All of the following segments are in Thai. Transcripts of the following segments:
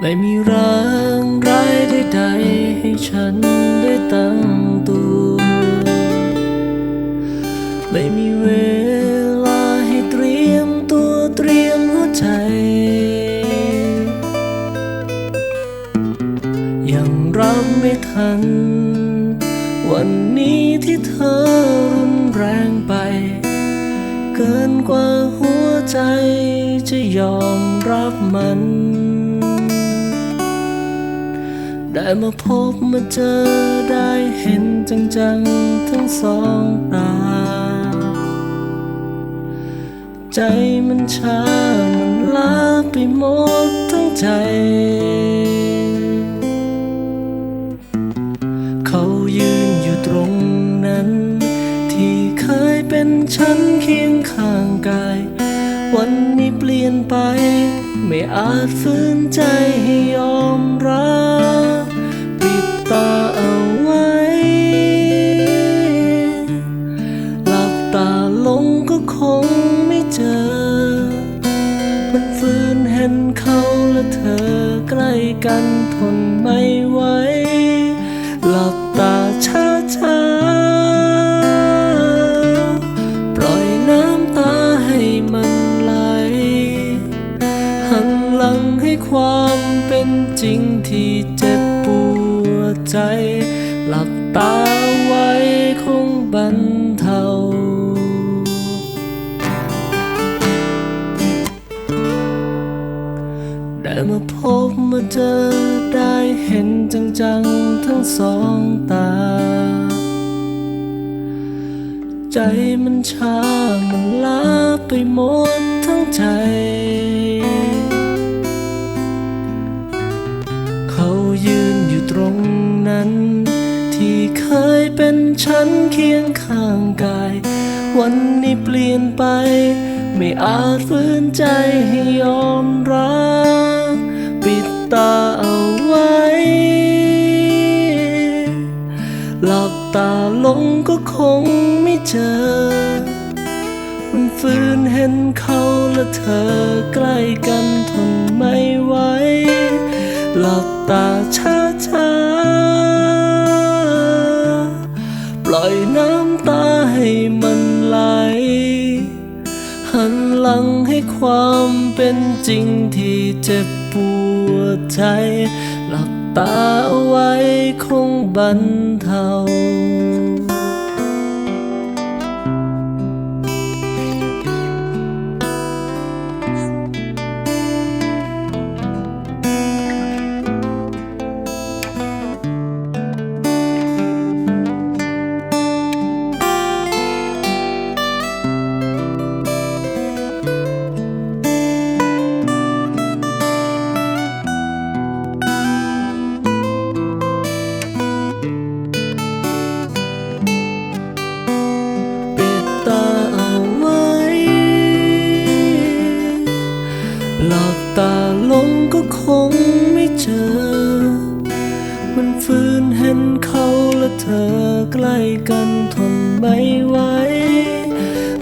ไม่มีแรงร้ายใดๆให้ฉันได้ตั้งตัว ไม่มีเวลาให้เตรียมตัวเตรียมหัวใจ ยังรับไม่ทัน วันนี้ที่เธอรุนแรงไป เกินกว่าหัวใจจะยอมรับมัน ได้มาพบมาเจอได้เห็นจังๆทั้งสองตา ใจมันชามันล้าไปหมดทั้งใจ เขายืนอยู่ตรงนั้น ที่เคยเป็นฉันเคียงข้างกาย วันนี้เปลี่ยนไป ไม่อาจฝืนใจให้ยอมรับ ตาเอาไว้ หลับตาลงก็คงไม่เจอ มันฝืนเห็นเขาและเธอใกล้กันทนไม่ไหว หลับตาช้าช้าๆปล่อยน้ำตาให้มันไหล หันหลังให้ความเป็นจริงที่เจ็บ ใจหลับตาไว้คงบรรเทาได้มาพบมาเจอได้เห็นจังๆทั้งสองตา ใจมันชามันล้าไปหมดทั้งใจ นั้น ที่เคยเป็นฉันเคียงข้างกาย วันนี้เปลี่ยนไป ไม่อาจฝืนใจให้ยอมรับปิดตาเอาไว้ หลับตาลงก็คงไม่เจอ มันฝืนเห็นเขาและเธอใกล้กันทนไม่ไหว หลับตาช้าช้าปล่อยน้ำตาให้มันไหล หันหลังให้ความเป็นจริงที่เจ็บปวดใจ หลับตาเอาไว้คงบรรเทา มันฝืนเห็นเขาและเธอใกล้กันทนไม่ไหว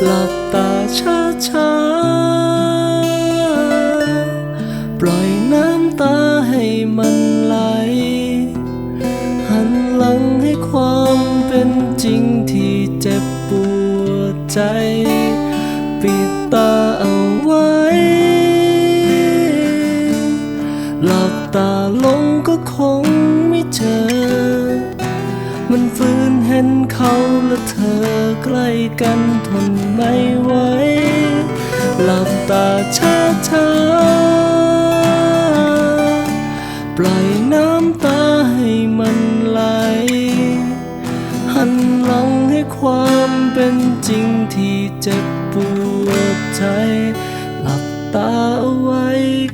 หลับตาช้าช้าปล่อยน้ำตาให้มันไหล หันหลังให้ความเป็นจริงที่เจ็บปวดใจ ห็นเขาและเธอใกล้กันทนไม่ไหวหลับตาช้าช้าปล่อยน้ำตาให้มันไหล หันหลังให้ความเป็นจริงที่เจ็บปวดใจ หลับตาเอาไว้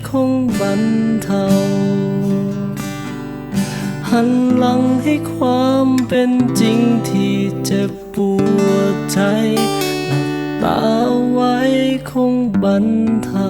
คงบรรเทา หันหลังให้ความเป็นจริงที่เจ็บปวดใจหลับตาไว้คงบรรเทา